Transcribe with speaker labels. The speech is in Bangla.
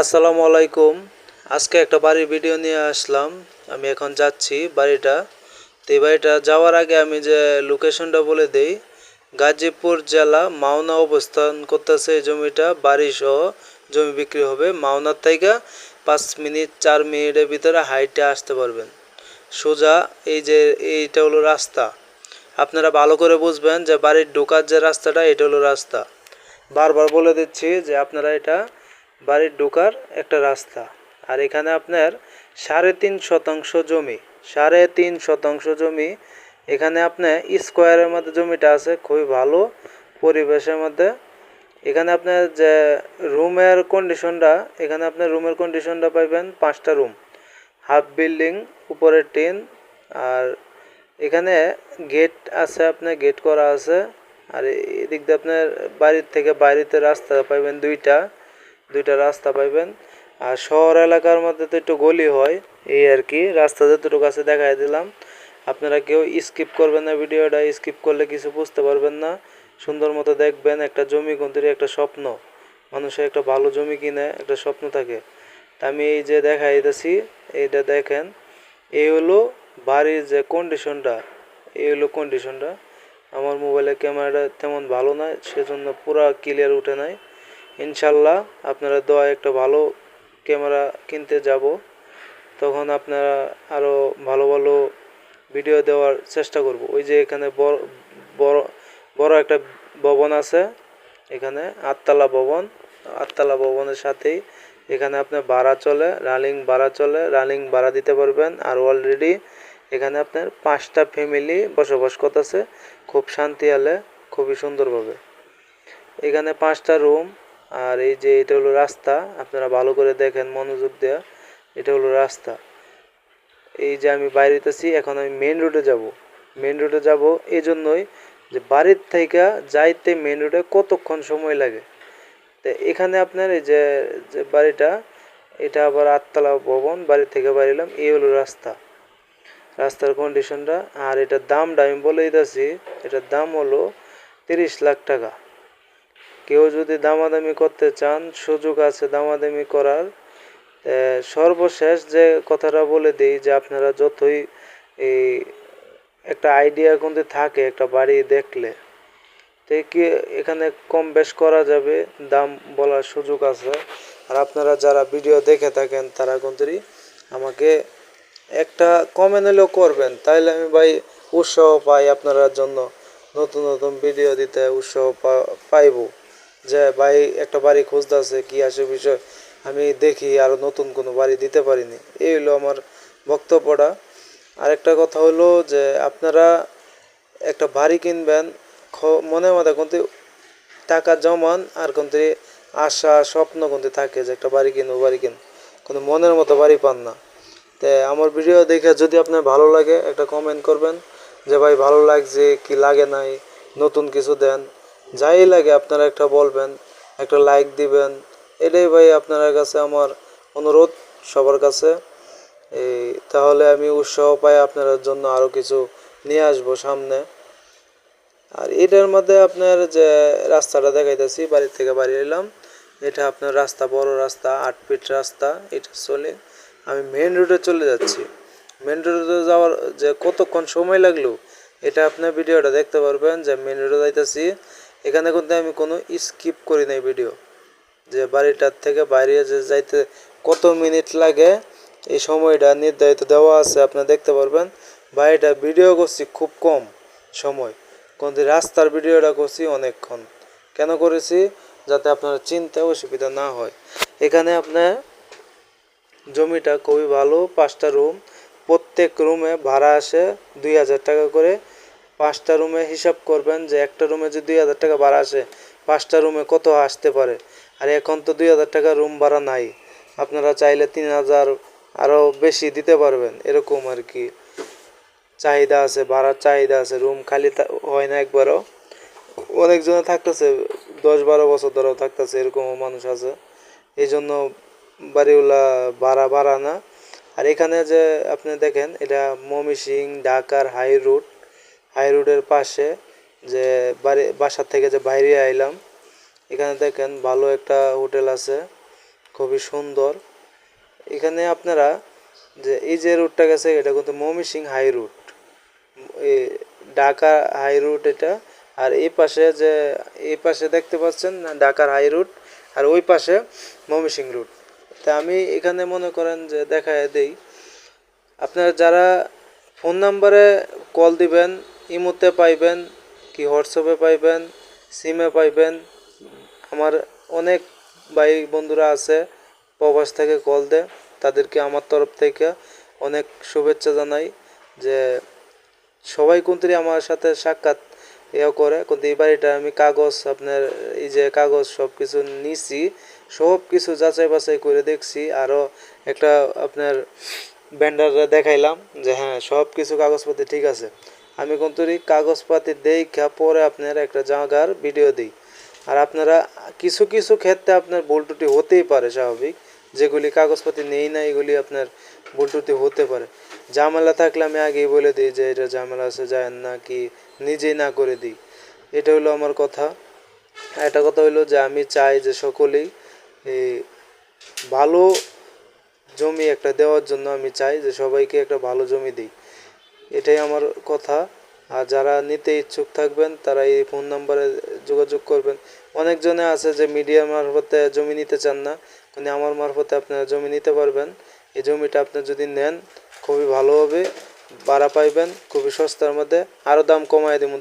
Speaker 1: আসসালামু আলাইকুম। আজকে একটা বাড়ির ভিডিও নিয়ে আসলাম। আমি এখন যাচ্ছি বাড়িটা। তো এই বাড়িটা যাওয়ার আগে আমি যে লোকেশনটা বলে দেই, গাজীপুর জেলা মাওনা অবস্থান করতেছে এই জমিটা। বাড়ি সহ জমি বিক্রি হবে মাওনার থেকে পাঁচ মিনিট, চার মিনিটের ভিতরে হাইটে আসতে পারবেন। সোজা এই যে এইটা হলো রাস্তা। আপনারা ভালো করে বুঝবেন যে বাড়ির ঢোকার যে রাস্তাটা, এটা হলো রাস্তা। বারবার বলে দিচ্ছি যে আপনারা এটা বাড়ির ঢোকার একটা রাস্তা। আর এখানে আপনার সাড়ে তিন শতাংশ জমি। সাড়ে তিন শতাংশ জমি। এখানে আপনার স্কোয়ারের মধ্যে জমিটা আছে, খুবই ভালো পরিবেশের মধ্যে। এখানে আপনার যে রুমের কন্ডিশনটা, এখানে আপনার রুমের কন্ডিশনটা পাইবেন পাঁচটা রুম। হাফ বিল্ডিং, উপরে টিন, আর এখানে গেট আছে, আপনার গেট করা আছে। আর এদিক দিয়ে আপনার বাড়ির থেকে বাইরেতে রাস্তা পাইবেন দুইটা। দুইটা রাস্তা পাইবেন। আর শহর এলাকার মধ্যে তো একটু গলি হয়, এই আর কি। রাস্তা যতটুকু কাছে দেখাই দিলাম। আপনারা কেউ স্কিপ করবেন না ভিডিওটা স্কিপ করলে কিছু বুঝতে পারবেন না। সুন্দর মতো দেখবেন, একটা জমি কিন্তু একটা স্বপ্ন। মানুষের একটা ভালো জমি কিনে, একটা স্বপ্ন থাকে। তা আমি এই যে দেখাইতেছি এইটা দেখেন। এই হলো বাড়ির যে কন্ডিশনটা এই হলো কন্ডিশনটা আমার মোবাইলের ক্যামেরাটা তেমন ভালো নয় সেজন্য পুরা ক্লিয়ার উঠে নাই। ইনশাল্লাহ আপনারা দোয়া একটা ভালো ক্যামেরা কিনতে যাব। তখন আপনারা আরও ভালো ভালো ভিডিও দেওয়ার চেষ্টা করব। ওই যে এখানে বড় বড় বড় একটা ভবন আছে। এখানে আটতলা ভবন। আটতলা ভবনের সাথেই এখানে আপনার ভাড়া চলে, রানিং ভাড়া চলে, রানিং ভাড়া দিতে পারবেন। আর অলরেডি এখানে আপনার পাঁচটা ফ্যামিলি বসবাস করতেছে। খুব শান্তি আলে, খুবই সুন্দরভাবে। এখানে পাঁচটা রুম আর এই যে এটা হলো রাস্তা, আপনারা ভালো করে দেখেন মনোযোগ দেওয়া এটা হলো রাস্তা। এই যে আমি বাইরেতেছি এখন আমি মেন রোডে যাব। মেন রোডে যাব এই জন্যই যে বাড়ির থেকে যাইতে মেন রোডে কতক্ষণ সময় লাগে। তো এখানে আপনার এই যে যে বাড়িটা, এটা আবার আটতলা ভবন, বাড়ি থেকে বাড়িলাম এই হলো রাস্তা। রাস্তার কন্ডিশনটা আর এটার দামটা আমি বলে দিতেছি, এটার দাম হলো তিরিশ লাখ টাকা। কেউ যদি দামাদামি করতে চান, সুযোগ আছে দামাদামি করার। সর্বশেষ যে কথাটা বলে দিই যে আপনারা যতই এই একটা আইডিয়া কিন্তু থাকে একটা বাড়ি দেখলে, তো কি এখানে কম বেশ করা যাবে? দাম বলার সুযোগ আছে। আর আপনারা যারা ভিডিও দেখে থাকেন, তারা কিন্তু আমাকে একটা কমেন্ট হলেও করবেন। তাইলে আমি ভাই উৎসাহ পাই আপনার জন্য। নতুন নতুন ভিডিও দিতে উৎসাহ পাইবো। যে, ভাই, একটা বাড়ি খুঁজতেছে, কি আসে বিষয়? আমি দেখি আরও নতুন কোনো বাড়ি দিতে পারিনি। এই হলো আমার বক্তব্যটা। আরেকটা কথা হলো যে, আপনারা একটা বাড়ি কিনবেন মনে মধ্যে কিন্তু টাকা জমান আর কিন্তু আশা, স্বপ্ন কিন্তু থাকে যে, একটা বাড়ি কিনবো বাড়ি কিনবো কিন্তু মনের মতো বাড়ি পান না। তে, আমার ভিডিও দেখে যদি আপনার ভালো লাগে, একটা কমেন্ট করবেন যে, ভাই, ভালো লাগছে, কি লাগে নাই? নতুন কিছু দেন। যাই লাগে আপনারা একটা বলবেন, একটা লাইক দিবেন। এটাই ভাই আপনার কাছে আমার অনুরোধ সবার কাছে। এই তাহলে আমি উৎসাহ পাই আপনার জন্য আরও কিছু নিয়ে আসব সামনে। আর এটার মধ্যে আপনার যে রাস্তাটা দেখাইতেছি, বাড়ির থেকে বাড়ি এলাম। এটা আপনার রাস্তা, বড় রাস্তা, আট ফিট রাস্তা, এটা চলে। আমি মেন রোডে চলে যাচ্ছি। মেন রোডে যাওয়ার যে কতক্ষণ সময় লাগল, এটা আপনার ভিডিওটা দেখতে পারবেন যে মেন রোডে যাইতেছি। এখানে কিন্তু আমি কোনো স্কিপ করি নাই ভিডিও যে বাড়িটার থেকে বাইরে যে যাইতে কত মিনিট লাগে, এই সময়টা নির্ধারিত দেওয়া আছে, আপনারা দেখতে পারবেন। বাড়িটা ভিডিও করছি খুব কম সময়। কিন্তু রাস্তার ভিডিওটা করছি অনেকক্ষণ। কেন করেছি? যাতে আপনার চিন্তা অসুবিধা না হয়। এখানে আপনার জমিটা খুবই ভালো, পাঁচটা রুম প্রত্যেক রুমে ভাড়া আসে দুই হাজার টাকা করে। পাঁচটা রুমে হিসাব করবেন যে একটা রুমে যদি দুই হাজার টাকা ভাড়া আসে পাঁচটা রুমে কত আসতে পারে? আর এখন তো দুই হাজার টাকা রুম ভাড়া নাই। আপনারা চাইলে তিন হাজার আরও বেশি দিতে পারবেন, এরকম আর কি। চাহিদা আছে, ভাড়ার চাহিদা আছে, রুম খালি হয় না একবারও। অনেকজনে থাকতেছে, দশ বারো বছর ধরেও থাকতেছে, এরকমও মানুষ আছে। এই জন্য বাড়িওয়ালা ভাড়া ভাড়া না। আর এখানে যে আপনি দেখেন, এটা মমি সিং, ঢাকার হাই রোড। হাই রোডের পাশে যে বাড়ি, বাসা থেকে যে বাইরে আইলাম, এখানে দেখেন ভালো একটা হোটেল আছে, খুবই সুন্দর। এখানে আপনারা যে এই যে রুটটা গেছে, এটা কিন্তু Mymensingh high route Dhaka high route এটা, আর এই পাশে যে, এই পাশে দেখতে পাচ্ছেন ঢাকার হাই রুট আর ওই পাশে ময়মনসিং রুট তা আমি এখানে মনে করেন যে দেখা দেই, আপনারা যারা ফোন নাম্বারে কল দিবেন ইমোতে পাইবেন, কি হোয়াটসঅ্যাপে পাইবেন, সিমে পাইবেন। আমার অনেক ভাই বন্ধুরা আছে, প্রবাস থেকে কল দেয়, তাদেরকে আমার তরফ থেকে অনেক শুভেচ্ছা জানাই যে সবাই কিন্তু আমার সাথে সাক্ষাৎ ইয়ে করে। কিন্তু এই বাড়িটা আমি কাগজ, আপনার এই যে কাগজ সব কিছু নিছি সব কিছু যাচাই বাছাই করে দেখছি। আরও একটা আপনার ব্যান্ডাররা দেখাইলাম যে হ্যাঁ সব কিছু কাগজপত্র ঠিক আছে। আমি কিন্তু কাগজপাতি দেখা পরে আপনার একটা জায়গার ভিডিও দিই। আর আপনারা কিছু কিছু ক্ষেত্রে আপনার ভুল হতেই পারে স্বাভাবিক। যেগুলি কাগজপাতি নেই না, এগুলি আপনার ভুল হতে পারে। ঝামেলা থাকলে আমি আগেই বলে দিই যে এটা ঝামেলা আছে, যায় না কি, নিজেই না করে দিই। এটা হলো আমার কথা। একটা কথা হলো যে আমি চাই যে সকলেই ভালো জমি একটা দেওয়ার জন্য আমি চাই যে সবাইকে একটা ভালো জমি দিই। এটাই আমার কথা। আর যারা নিতে ইচ্ছুক থাকবেন, তারা এই ফোন নাম্বারে যোগাযোগ করবেন। অনেকজনে আছে যে মিডিয়া মারফতে জমি নিতে চান না। কিন্তু আমার মারফতে আপনারা জমি নিতে পারবেন। এই জমিটা আপনি যদি নেন, খুবই ভালো হবে, ভাড়া পাইবেন, খুবই সস্তার মধ্যে। আরও দাম কমায় দিব।